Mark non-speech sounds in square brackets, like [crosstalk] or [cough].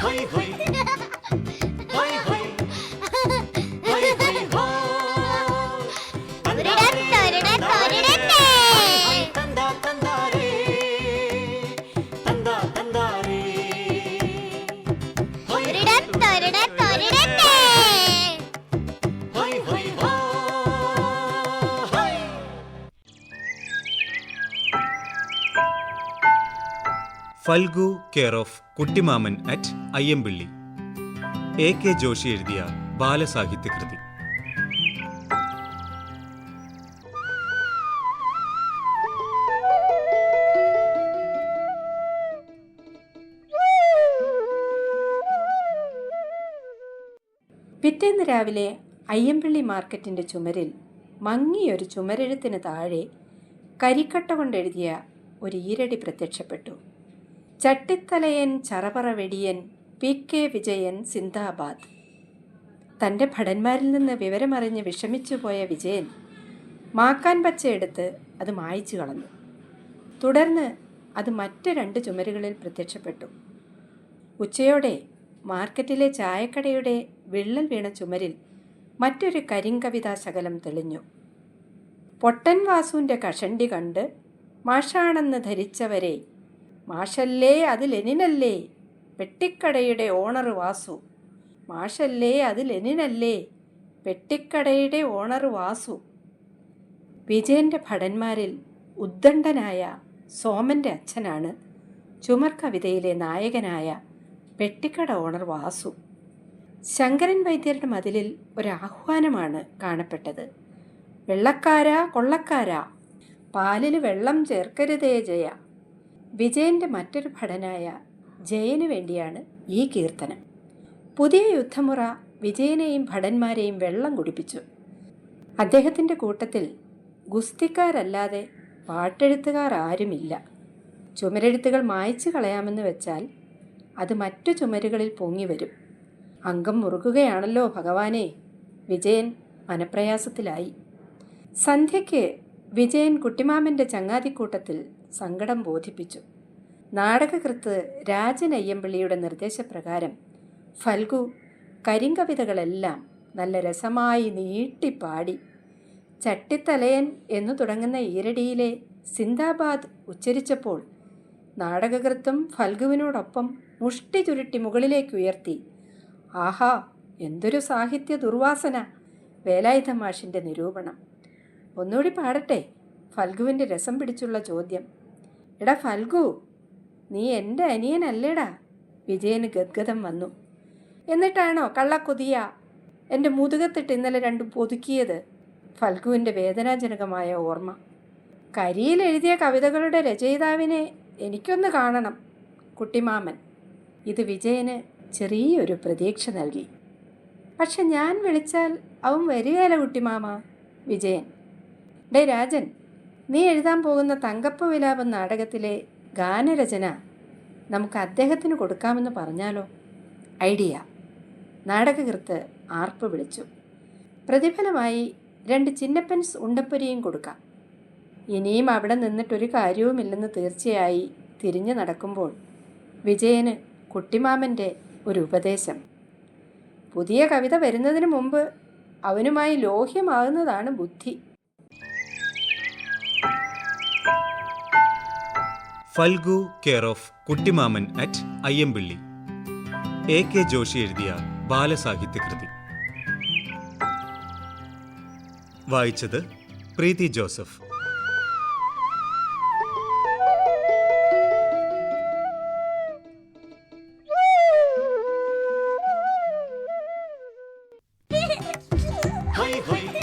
可以可以。Phalgu care of Kuttimaman at Ayyampilly. A K Joshi എഴുതിയ ബാലസാഹിത്യകൃതി. പിറ്റേന്ന് രാവിലെ അയ്യമ്പിള്ളി മാർക്കറ്റിന്റെ ചുമരിൽ മങ്ങിയൊരു ചുമരെഴുത്തിന് താഴെ കരിക്കട്ട കൊണ്ടെഴുതിയ ഒരു ഈരടി പ്രത്യക്ഷപ്പെട്ടു. ചട്ടിത്തലയൻ ചറപറ വെടിയൻ പി കെ വിജയൻ സിന്ദാബാദ്. തന്റെ ഭടന്മാരിൽ നിന്ന് വിവരമറിഞ്ഞ് വിഷമിച്ചു പോയ വിജയൻ മാക്കാൻ പച്ചയെടുത്ത് അത് മായ്ച്ചു കളഞ്ഞു. തുടർന്ന് അത് മറ്റ് രണ്ട് ചുമരുകളിൽ പ്രത്യക്ഷപ്പെട്ടു. ഉച്ചയോടെ മാർക്കറ്റിലെ ചായക്കടയുടെ വിള്ളൽ വീണ ചുമരിൽ മറ്റൊരു കരിങ്കവിതാ ശകലം തെളിഞ്ഞു. പൊട്ടൻ വാസുവിന്റെ കഷണ്ടി കണ്ട് മാഷാണെന്ന് ധരിച്ചവരെ മാഷല്ലേ അത് ലെനിനല്ലേ? പെട്ടിക്കടയുടെ ഓണർ വാസു. മാഷല്ലേ അത് ലെനിനല്ലേ? പെട്ടിക്കടയുടെ ഓണർ വാസു. വിജയന്റെ ഭടന്മാരിൽ ഉദ്ദണ്ഡനായ സോമന്റെ അച്ഛനാണ് ചുമർ കവിതയിലെ നായകനായ പെട്ടിക്കട ഓണർ വാസു. ശങ്കരൻ വൈദ്യരുടെ മതിലിൽ ഒരാഹ്വാനമാണ് കാണപ്പെട്ടത്. വെള്ളക്കാരാ കൊള്ളക്കാരാ. പാലിൽ വെള്ളം ചേർക്കരുതേ ജയ. വിജയന്റെ മറ്റൊരു ഭടനായ ജയന് വേണ്ടിയാണ് ഈ കീർത്തനം. പുതിയ യുദ്ധമുറ വിജയനെയും ഭടന്മാരെയും വെള്ളം കുടിപ്പിച്ചു. അദ്ദേഹത്തിന്റെ കൂട്ടത്തിൽ ഗുസ്തിക്കാരല്ലാതെ പാട്ടെഴുത്തുകാർ ആരുമില്ല. ചുമരെഴുത്തുകൾ മായ്ച്ചു കളയാമെന്ന് വെച്ചാൽ അത് മറ്റു ചുമരുകളിൽ പൊങ്ങി വരും. അംഗം മുറുകുകയാണല്ലോ ഭഗവാനെ. വിജയൻ മനപ്രയാസത്തിലായി. സന്ധ്യയ്ക്ക് വിജയൻ കുട്ടിമാമന്റെ ചങ്ങാതിക്കൂട്ടത്തിൽ സങ്കടം ബോധിപ്പിച്ചു. നാടകകൃത്ത് രാജൻ അയ്യമ്പിള്ളിയുടെ നിർദ്ദേശപ്രകാരം ഫൽഗു കരിങ്കവിതകളെല്ലാം നല്ല രസമായി നീട്ടിപ്പാടി. ചട്ടിത്തലയൻ എന്നു തുടങ്ങുന്ന ഈരടിയിലെ സിന്ദാബാദ് ഉച്ചരിച്ചപ്പോൾ നാടകകൃത്തും ഫൽഗുവിനോടൊപ്പം മുഷ്ടി ചുരുട്ടി മുകളിലേക്ക് ഉയർത്തി ആഹാ എന്തൊരു സാഹിത്യ ദുർവാസന വേലായുധ മാഷിന്റെ നിരൂപണം. ഒന്നുകൂടി പാടട്ടെ ഫൽഗുവിന്റെ രസം പിടിച്ചുള്ള ചോദ്യം. എടാ ഫൽഗു നീ എന്റെ അനിയനല്ലേടാ? വിജയന് ഗദ്ഗതം വന്നു. എന്നിട്ടാണോ കള്ളക്കൊതിയ എന്റെ മുതുകത്തിട്ട് ഇന്നലെ രണ്ടും പൊതുക്കിയത്? ഫൽഗുവിന്റെ വേദനാജനകമായ ഓർമ്മ. കരിയിൽ എഴുതിയ കവിതകളുടെ രചയിതാവിനെ എനിക്കൊന്ന് കാണണം കുട്ടിമാമൻ. ഇത് വിജയന് ചെറിയൊരു പ്രതീക്ഷ നൽകി. പക്ഷെ ഞാൻ വിളിച്ചാൽ അവൻ വരികയില്ല കുട്ടിമാമ വിജയൻ. ഡേ രാജൻ നീ എഴുതാൻ പോകുന്ന തങ്കപ്പ വിലാപം നാടകത്തിലെ ഗാനരചന നമുക്ക് അദ്ദേഹത്തിന് കൊടുക്കാമെന്ന് പറഞ്ഞാലോ? ഐഡിയ. നാടകകൃത്ത് ആർപ്പ് വിളിച്ചു. പ്രതിഫലമായി രണ്ട് ചിന്നപ്പൻസ് ഉണ്ടപ്പൊരിയും കൊടുക്കാം. ഇനിയും അവിടെ നിന്നിട്ടൊരു കാര്യവുമില്ലെന്ന് തീർച്ചയായി തിരിഞ്ഞു നടക്കുമ്പോൾ വിജയന് കുട്ടിമാമന്റെ ഒരു ഉപദേശം. പുതിയ കവിത വരുന്നതിന് മുമ്പ് അവനുമായി ലോഹ്യമാകുന്നതാണ് ബുദ്ധി. Phalgu care of Kuttimaman at Ayyampilly. A K Joshi എഴുതിയ ബാലസാഹിത്യകൃതി. വായിച്ചത് പ്രീതി ജോസഫ്. [laughs] [laughs] High high